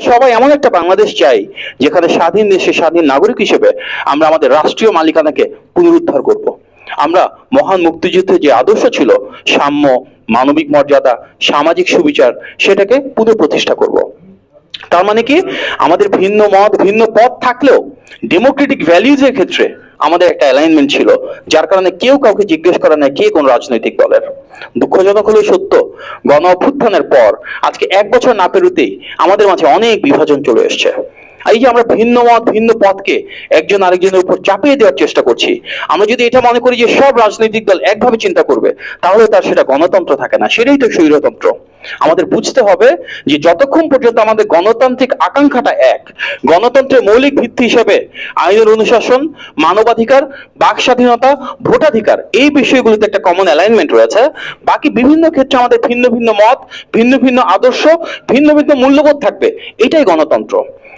সবাই এমন একটা বাংলাদেশ চাই, যেখানে স্বাধীন দেশে স্বাধীন নাগরিক হিসেবে আমরা আমাদের রাষ্ট্রীয় মালিকানাকে পুনরুদ্ধার করব। আমরা মহান মুক্তিযুদ্ধের যে আদর্শ ছিল, সাম্য, মানবিক মর্যাদা, সামাজিক সুবিচার, সেটাকে পুনঃপ্রতিষ্ঠা করব। তার মানে কি? আমাদের ভিন্ন মত, ভিন্ন পথ থাকলেও ডেমোক্রেটিক ভ্যালিউজের ক্ষেত্রে আমাদের একটা অ্যালাইনমেন্ট ছিল, যার কারণে কেউ কাউকে জিজ্ঞেস করে না কে কোন রাজনৈতিক দলের। দুঃখজনক হলেও সত্য গণ অভ্যুত্থানের পর, আজকে এক বছর না পেরুতেই আমাদের মাঝে অনেক বিভাজন চলে এসছে। এই যে আমরা ভিন্ন মত, ভিন্ন পথকে একজন আরেকজনের উপর চাপিয়ে দেওয়ার চেষ্টা করছি, আমরা যদি এটা মনে করি যে সব রাজনৈতিক দল একভাবে চিন্তা করবে, তাহলে তার সেটা গণতন্ত্র থাকে না, সেটাই তো স্বৈরতন্ত্র। আমাদের বুঝতে হবে যে যতক্ষণ পর্যন্ত আমাদের গণতান্ত্রিক আকাঙ্ক্ষাটা এক, গণতন্ত্রের মৌলিক ভিত্তি হিসেবে আইনের অনুশাসন, মানবাধিকার, বাক স্বাধীনতা, ভোটাধিকার এই বিষয়গুলিতে একটা কমন অ্যালাইনমেন্ট রয়েছে। বাকি বিভিন্ন ক্ষেত্রে আমাদের ভিন্ন ভিন্ন মত, ভিন্ন ভিন্ন আদর্শ, ভিন্ন ভিন্ন মূল্যবোধ থাকবে। এটাই গণতন্ত্র।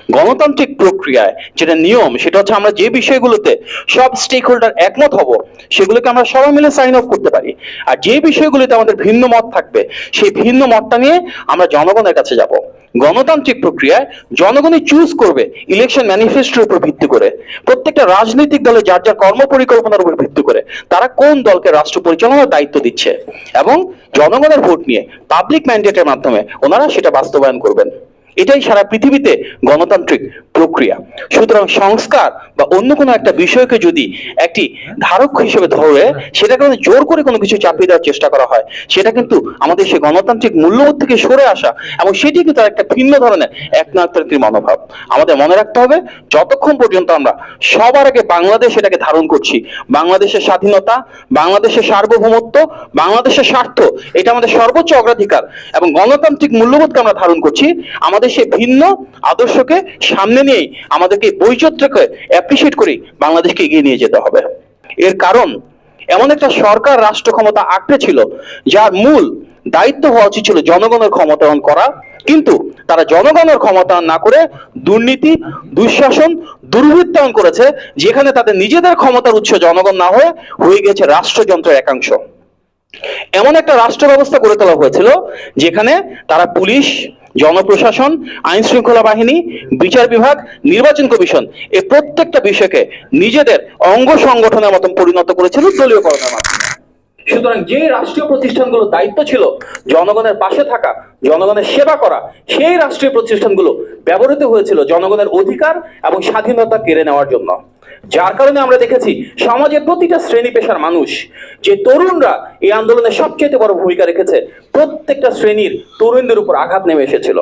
গণতান্ত্রিক প্রক্রিয়ায় যেটা নিয়ম, সেটা হচ্ছে আমরা যে বিষয়গুলোতে সব স্টেক হোল্ডার একমত হব, সেগুলোকে আমরা সবাই মিলে সাইন অফ করতে পারি। আর যে বিষয়গুলিতে আমাদের ভিন্ন মত থাকবে, সেই ভিন্ন মতটা নিয়ে আমরা জনগণের কাছে যাব। গণতান্ত্রিক প্রক্রিয়ায় জনগণই চুজ করবে ইলেকশন ম্যানিফেস্টোর উপর ভিত্তি করে। প্রত্যেকটা রাজনৈতিক দলে যার যার কর্ম পরিকল্পনার উপর ভিত্তি করে তারা কোন দলকে রাষ্ট্র পরিচালনার দায়িত্ব দিচ্ছে এবং জনগণের ভোট নিয়ে পাবলিক ম্যান্ডেটের মাধ্যমে ওনারা সেটা বাস্তবায়ন করবেন। এটাই সারা পৃথিবীতে গণতান্ত্রিক প্রক্রিয়া। সুতরাং সংস্কার বা অন্য কোনো একটা বিষয়কে যদি একটি ধারক হিসেবে ধরে সেটাকে যদি জোর করে কোনো কিছু চাপিয়ে দেওয়ার চেষ্টা করা হয়। সেটা কিন্তু আমাদের সেই গণতান্ত্রিক মূল্যবোধ থেকে সরে আসা এবং সেটি কিন্তু একটা ভিন্ন ধরনের একনায়কতান্ত্রিক মনোভাব। আমাদের মনে রাখতে হবে, যতক্ষণ পর্যন্ত আমরা সবার আগে বাংলাদেশ এটাকে ধারণ করছি, বাংলাদেশের স্বাধীনতা, বাংলাদেশের সার্বভৌমত্ব, বাংলাদেশের স্বার্থ, এটা আমাদের সর্বোচ্চ অগ্রাধিকার এবং গণতান্ত্রিক মূল্যবোধকে আমরা ধারণ করছি, আমাদের সেই ভিন্ন আদর্শকে সামনে নিয়েই আমাদেরকে বৈচিত্র্যকে অ্যাপ্রিসিয়েট করে বাংলাদেশকে এগিয়ে নিয়ে যেতে হবে। এর কারণ, এমন একটা সরকার রাষ্ট্র ক্ষমতা আঁকড়ে ছিল, যার মূল দায়িত্ব হওয়া উচিত ছিল জনগণের ক্ষমতায়ন করা। কিন্তু তারা জনগণের ক্ষমতায়ন না করে দুর্নীতি, দুঃশাসন দুর্বৃত্তায়ন করেছে, যেখানে তাদের নিজেদের ক্ষমতার উৎস জনগণ না হয়ে হয়ে গেছে রাষ্ট্রযন্ত্রের একাংশ। এমন একটা রাষ্ট্র ব্যবস্থা গড়ে তোলা হয়েছিল, যেখানে তারা পুলিশ জনপ্রশাসন আইন শৃঙ্খলা বাহিনী, বিচার বিভাগ, নির্বাচন কমিশন এই প্রত্যেকটা বিষয়কে নিজেদের অঙ্গ সংগঠনের মতন পরিণত করেছিল দলীয়করণের মাধ্যমে সুতরাং যে রাষ্ট্রীয় প্রতিষ্ঠানগুলোর দায়িত্ব ছিল জনগণের পাশে থাকা, জনগণের সেবা করা, সেই রাষ্ট্রীয় প্রতিষ্ঠানগুলো ব্যবহৃত হয়েছিল জনগণের অধিকার এবং স্বাধীনতা কেড়ে নেওয়ার জন্য। যার কারণে আমরা দেখেছি সমাজের প্রতিটা শ্রেণি পেশার মানুষ, যে তরুণরা এই আন্দোলনে সবচেয়ে বড় ভূমিকা রেখেছে, প্রত্যেকটা শ্রেণির তরুণদের উপর আঘাত নেমে এসেছিল।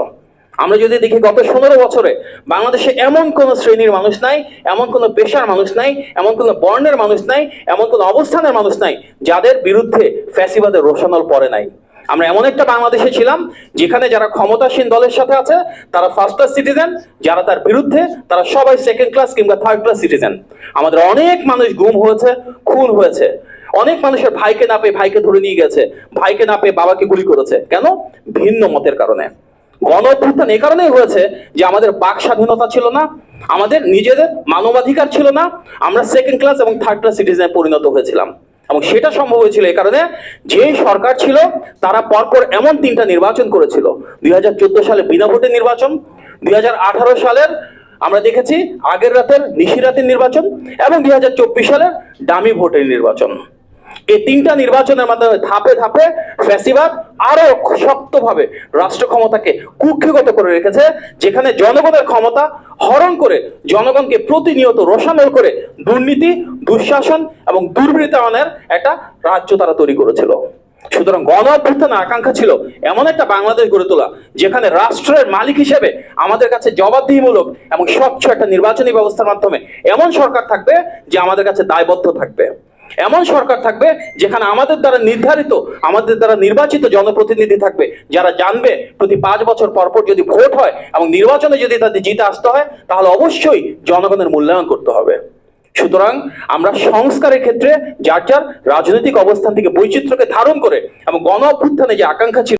আমরা যদি দেখি গত পনেরো বছরে বাংলাদেশে এমন কোন শ্রেণির মানুষ নাই, এমন কোন পেশার মানুষ নাই, এমন কোন বর্ণের মানুষ নাই, এমন কোন অবস্থানের মানুষ নাই, যাদের বিরুদ্ধে ফ্যাসিবাদের রোশানল পড়ে নাই। আমরা এমন একটা বাংলাদেশে ছিলাম যেখানে যারা ক্ষমতাসীন দলের সাথে আছে, তারা ফার্স্ট ক্লাস সিটিজেন যারা তার বিরুদ্ধে, তারা সবাই সেকেন্ড ক্লাস কিংবা থার্ড ক্লাস সিটিজেন আমাদের অনেক মানুষ গুম হয়েছে, খুন হয়েছে। অনেক মানুষের ভাইকে না পেয়ে ভাইকে ধরে নিয়ে গেছে। ভাইকে না পেয়ে বাবাকে গুলি করেছে। কেন? ভিন্ন মতের কারণে। গণ অভ্যুত্থান এই কারণেই হয়েছে যে আমাদের বাক স্বাধীনতা ছিল না, আমাদের নিজেদের মানবাধিকার ছিল না, আমরা সেকেন্ড ক্লাস এবং থার্ড ক্লাস সিটিজেনে পরিণত হয়েছিলাম। এবং সেটা সম্ভব হয়েছিল এই কারণে যে সরকার ছিল, তারা পরপর এমন তিনটা নির্বাচন করেছিল। দুই হাজার চোদ্দ সালে বিনা ভোটের নির্বাচন, দুই হাজার আঠারো সালের আমরা দেখেছি আগের রাতের নিশি রাতের নির্বাচন, এবং দুই সালের ডামি ভোটের নির্বাচন। এই তিনটা নির্বাচনের মাধ্যমে ধাপে ধাপে ফ্যাসিবাদ আরও শক্তভাবে রাষ্ট্র ক্ষমতাকে কুক্ষিগত করে রেখেছে, যেখানে জনগণের ক্ষমতা হরণ করে জনগণকে প্রতিনিয়ত রোশানল করে দুর্নীতি, দুঃশাসন এবং দুর্বৃত্তায়নের একটা রাজ্য তারা তৈরি করেছিল। সুতরাং গণ অভ্যুত্থানের আকাঙ্ক্ষা ছিল এমন একটা বাংলাদেশ গড়ে তোলা, যেখানে রাষ্ট্রের মালিক হিসেবে আমাদের কাছে জবাবদিহিমূলক এবং স্বচ্ছ একটা নির্বাচনী ব্যবস্থার মাধ্যমে এমন সরকার থাকবে যে আমাদের কাছে দায়বদ্ধ থাকবে। এমন সরকার থাকবে যেখানে আমাদের দ্বারা নির্ধারিত, আমাদের দ্বারা নির্বাচিত জনপ্রতিনিধি থাকবে, যারা জানবে প্রতি পাঁচ বছর পরপর পর যদি ভোট হয় এবং নির্বাচনে যদি তাদের জিতে আসতে হয়, তাহলে অবশ্যই জনগণের মূল্যায়ন করতে হবে। সুতরাং আমরা সংস্কারের ক্ষেত্রে যার যার রাজনৈতিক অবস্থান থেকে বৈচিত্র্যকে ধারণ করে এবং গণ অভ্যুত্থানে যে আকাঙ্ক্ষা ছিল